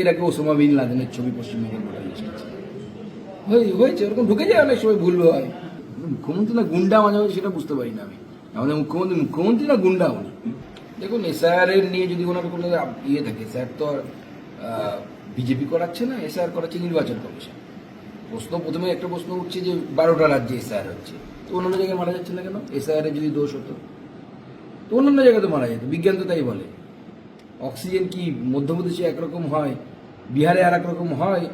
আগে Osama bin লাদেনের ছবি পশ্চিমবঙ্গের ভোটার হয়ে- হয়েছে, ওরকম ঢুকে যায়, অনেক সময় ভুল হয়। মুখ্যমন্ত্রী না গুন্ডা মাঝে সেটা বুঝতে পারি না আমি। আমাদের মুখ্যমন্ত্রী মুখ্যমন্ত্রী না গুন্ডা উনি। দেখুন এসআর এর নিয়ে যদি ওনার কোনো ইয়ে থাকে স্যার তো বিজেপি করাচ্ছে না এসআর করাচ্ছে নির্বাচন কমিশন। প্রশ্ন প্রথমে একটা প্রশ্ন উঠছে যে বারোটা রাজ্যে এসআর হচ্ছে। তো অন্যান্য জায়গায় মারা যাচ্ছে না কেন? এসআর যদি দোষ হতো? তো অন্যান্য জায়গায় তো মারা যেত, বিজ্ঞান তো তাই বলে। অক্সিজেন কি মধ্যপ্রদেশে একরকম হয়, বিহারে আর রকম হয়,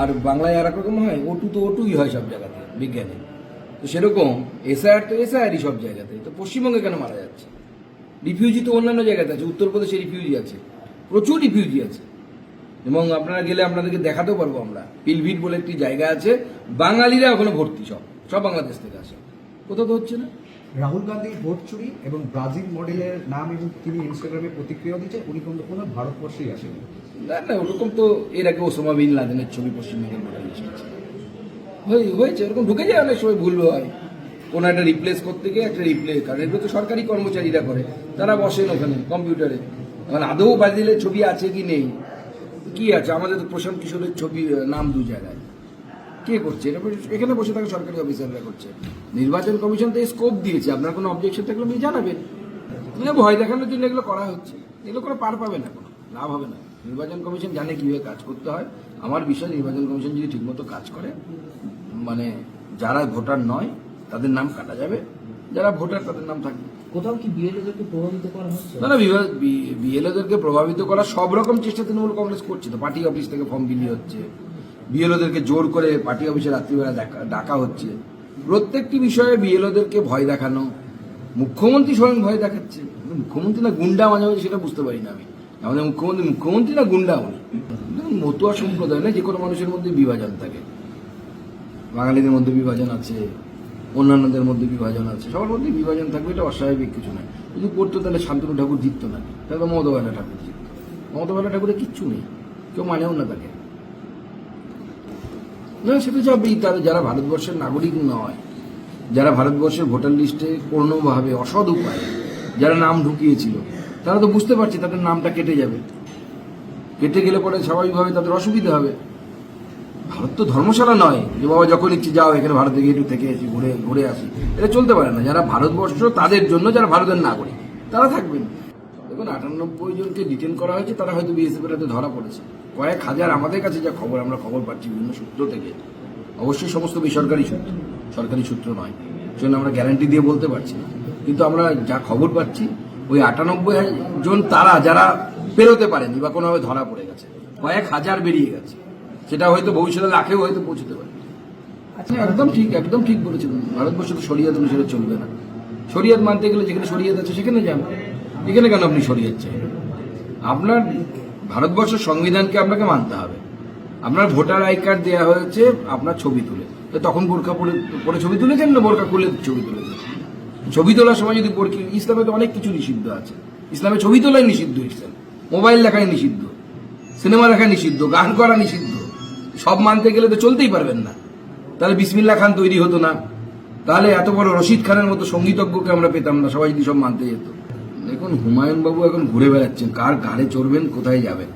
আর বাংলায় আর রকম হয় ওটু তো ওটুই হয় সব জায়গাতে, বিজ্ঞানে। তো সেরকম এসআইআর তো এসআইআরই সব জায়গাতে। তো পশ্চিমবঙ্গে কেন মারা যাচ্ছে? রিফিউজি তো অন্যান্য জায়গাতে আছে, উত্তরপ্রদেশে রিফিউজি আছে, প্রচুর রিফিউজি আছে। এবং আপনারা গেলে আপনাদেরকে দেখাতেও পারব আমরা। পিলভিট বলে একটি জায়গা আছে, বাঙালিরা ওখানে ভর্তি সব সব বাংলাদেশ থেকে আসে। কোথাও তো হচ্ছে না। রাহুল গান্ধীর ভোট চুরি এবং ব্রাজিল মডেলের নাম এবং তিনি ইনস্টাগ্রামে প্রতিক্রিয়া দিচ্ছেন উনি কিন্তু কোনো ভারতবর্ষেই আসেনি না না, ওরকম তো এর আগে ওসামা বিন লাদেনের ছবি পশ্চিমবঙ্গের মডেল হয়ে- হয়েছে, ওরকম ঢুকে যায় অনেক সময়, ভুল হয়। কোনো একটা রিপ্লেস করতে গিয়ে একটা রিপ্লেস কারণ এগুলো তো সরকারি কর্মচারীরা করে, তারা বসেন ওখানে কম্পিউটারে এখন আদৌ ব্রাজিলের ছবি আছে কি নেই? কি আছে? আমাদের তো প্রশান্ত কিশোরের ছবি নাম দু জায়গায়। কে করছে? এটা এখানে বসে থাকা সরকারি অফিসাররা করছে। নির্বাচন কমিশন তো এই স্কোপ দিয়েছে আপনার কোনো অবজেকশন থাকলে আপনি জানাবেন। মানে ভয় দেখানোর জন্য এগুলো করা হচ্ছে। এগুলো করে পার পাবে না কোনো লাভ হবে না। নির্বাচন কমিশন জানে কীভাবে কাজ করতে হয়। আমার বিষয় নির্বাচন কমিশন যদি ঠিকমতো কাজ করে মানে যারা ভোটার নয় তাদের নাম কাটা যাবে। যারা ভোটার তাদের নাম থাকবে। কোথাও কি বিএলওদেরকে প্রভাবিত করা হচ্ছে? না না বিএলওদেরকে প্রভাবিত করার সব রকম চেষ্টা তৃণমূল কংগ্রেস করছে। তো পার্টি অফিস থেকে ফর্ম বিলি হচ্ছে। বিএলওদেরকে জোর করে পার্টি অফিসে রাত্রিবেলা ডাকা- হচ্ছে। প্রত্যেকটি বিষয়ে বিএলওদেরকে ভয় দেখানো, মুখ্যমন্ত্রী স্বয়ং ভয় দেখাচ্ছে। মুখ্যমন্ত্রী না গুন্ডা মাঝে মাঝে সেটা বুঝতে পারি না আমি। আমাদের মুখ্যমন্ত্রী মুখ্যমন্ত্রী না গুন্ডা উনি? মতুয়া সম্প্রদায় না যে কোনো মানুষের মধ্যে বিভাজন থাকে। বাঙালিদের মধ্যে বিভাজন আছে, অন্যান্যদের মধ্যে বিভাজন আছে, সবার মধ্যে বিভাজন থাকবে এটা অস্বাভাবিক কিছু নয়। যদি করতো তাহলে শান্তনু ঠাকুর জিততো না। তাহলে মমতা ঠাকুর জিততো। মমতা ঠাকুরের কিচ্ছু নেই। কেউ মানেও না তাকে। না সেটা যাবেই তারা যারা ভারতবর্ষের নাগরিক নয়, যারা ভারতবর্ষের ভোটার লিস্টে কোনোভাবে অসৎ উপায়ে যারা নাম ঢুকিয়েছিল, তারা তো বুঝতে পারছে তাদের নামটা কেটে যাবে। কেটে গেলে পরে স্বাভাবিকভাবে তাদের অসুবিধা হবে। ভারত তো ধর্মশালা নয় যে বাবা যখন ইচ্ছে যাও এখানে ভারতে গিয়ে একটু থেকে এসে ঘুরে ঘুরে আসি। এটা চলতে পারে না। যারা ভারতবর্ষ তাদের জন্য, যারা ভারতের নাগরিক, তারা থাকবেন। দেখুন, আটানব্বই জনকে ডিটেন করা হয়েছে, তারা হয়তো বিএসএফ এর হাতে ধরা পড়েছে। কয়েক হাজার আমাদের কাছে যা খবর, আমরা খবর পাচ্ছি বিভিন্ন সূত্র থেকে। অবশ্যই সমস্ত বেসরকারি সূত্র, সরকারি সূত্র নয়। সেজন্য আমরা গ্যারান্টি দিয়ে বলতে পারছি না। কিন্তু আমরা যা খবর পাচ্ছি, ওই আটানব্বই জন তারা, যারা পেরোতে পারেনি বা কোনোভাবে ধরা পড়ে গেছে, কয়েক হাজার বেরিয়ে গেছে। সেটা হয়তো ভবিষ্যতে লাখেও হয়তো পৌঁছতে পারে। আচ্ছা একদম ঠিক একদম ঠিক বলেছেন। ভারতবর্ষ তো শরিয়াত অনুসারে চলবে না। শরিয়াত মানতে গেলে যেখানে শরিয়াত আছে, সেখানে যান এখানে কেন আপনি শরিয়াত চাই আপনার ভারতবর্ষের সংবিধানকে আপনাকে মানতে হবে। আপনার ভোটার আই কার্ড দেওয়া হয়েছে, আপনার ছবি তুলে। তখন বোরকা পরে পরে ছবি তুলেছেন না বোরখা খুলে ছবি তুলেছেন? ছবি তোলার সময় যদি বোরকি ইসলামে তো অনেক কিছু নিষিদ্ধ আছে। ইসলামে ছবি তোলাই নিষিদ্ধ ইসলাম মোবাইল দেখাই নিষিদ্ধ। সিনেমা দেখা নিষিদ্ধ। গান করা নিষিদ্ধ। সব মানতে গেলে তো চলতেই পারবেন না। তাহলে বিসমিল্লা খান তৈরি হতো না। তাহলে এত বড় রশিদ খানের মতো সঙ্গীতজ্ঞকে আমরা পেতাম না। সবাই যদি সব মানতে যেত। দেখুন হুমায়ুন বাবু এখন ঘুরে বেড়াচ্ছেন। কার ঘাড়ে চড়বেন কোথায় যাবেন?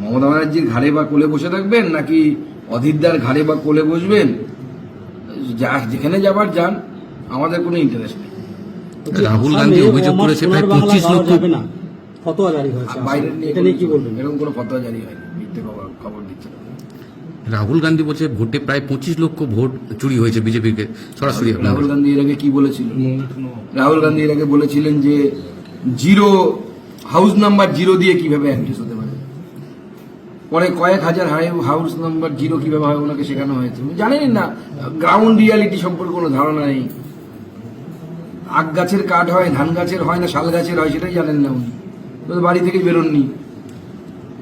মমতা ব্যানার্জির ঘাড়ে বা কোলে বসে থাকবেন নাকি অধীরদার ঘাড়ে বা কোলে বসবেন? যা যেখানে যাবার যান আমাদের কোনো ইন্টারেস্ট নেই। রাহুল গান্ধী অভিযোগ করেছে প্রায় পঁচিশ লক্ষ ফতোয়া জারি হয়েছে। বাইরের এটা নিয়ে কি বলবেন? এরকম কোনো ফতোয়া জারি হয়নি। মিথ্যে খবর খবর দিচ্ছে রাহুল গান্ধী বলছে ভোটে প্রায় পঁচিশ লক্ষ ভোট চুরি হয়েছে বিজেপিকে। সরাসরি রাহুল গান্ধী এর আগে কি বলেছিলেন? রাহুল গান্ধী এর আগে বলেছিলেন যে জিরো হাউস নাম্বার জিরো দিয়ে কীভাবে অ্যাক্টিস হতে পারে? পরে কয়েক হাজার হাউস নাম্বার জিরো কীভাবে হয়, ওনাকে শেখানো হয়েছে। উনি জানেনই না গ্রাউন্ড রিয়ালিটি সম্পর্কে কোনো ধারণা নেই। আখ গাছের কাঠ হয়, ধান গাছের হয় না, শাল গাছের হয়, সেটাই জানেন না উনি। বাড়ি থেকে বেরোননি।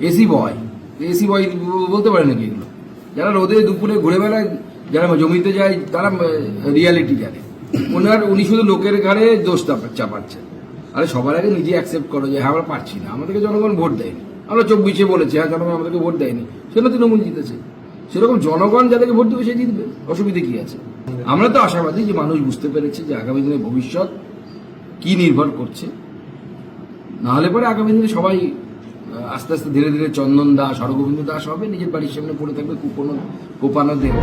এসি বয় এসি বয় বলতে পারে নাকি এগুলো? যারা রোদে দুপুরে ঘুরে বেড়ায়, যারা জমিতে যায়, তারা রিয়ালিটি জানে। ওনার, উনি শুধু লোকের ঘাড়ে দোষ চাপা- চাপাচ্ছেন। আরে সবার আগে নিজে অ্যাকসেপ্ট করো যে হ্যাঁ আমরা পারছি না। আমাদেরকে জনগণ ভোট দেয়নি। আমরা চব্বিশে বলেছি হ্যাঁ জনগণ আমাদেরকে ভোট দেয়নি। সেটা তৃণমূল জিতেছে। সেরকম জনগণ যাদেরকে ভোট দেবে, সে জিতবে। অসুবিধে কি আছে? আমরা তো আশাবাদী যে মানুষ বুঝতে পেরেছে যে আগামী দিনে ভবিষ্যৎ কি নির্ভর করছে। নাহলে পরে আগামী দিনে সবাই আস্তে আস্তে ধীরে ধীরে চন্দন দাস, হরগোবিন্দ দাস হবে, নিজের বাড়ির সামনে পড়ে থাকবে কুপনো, কোপানো দেব।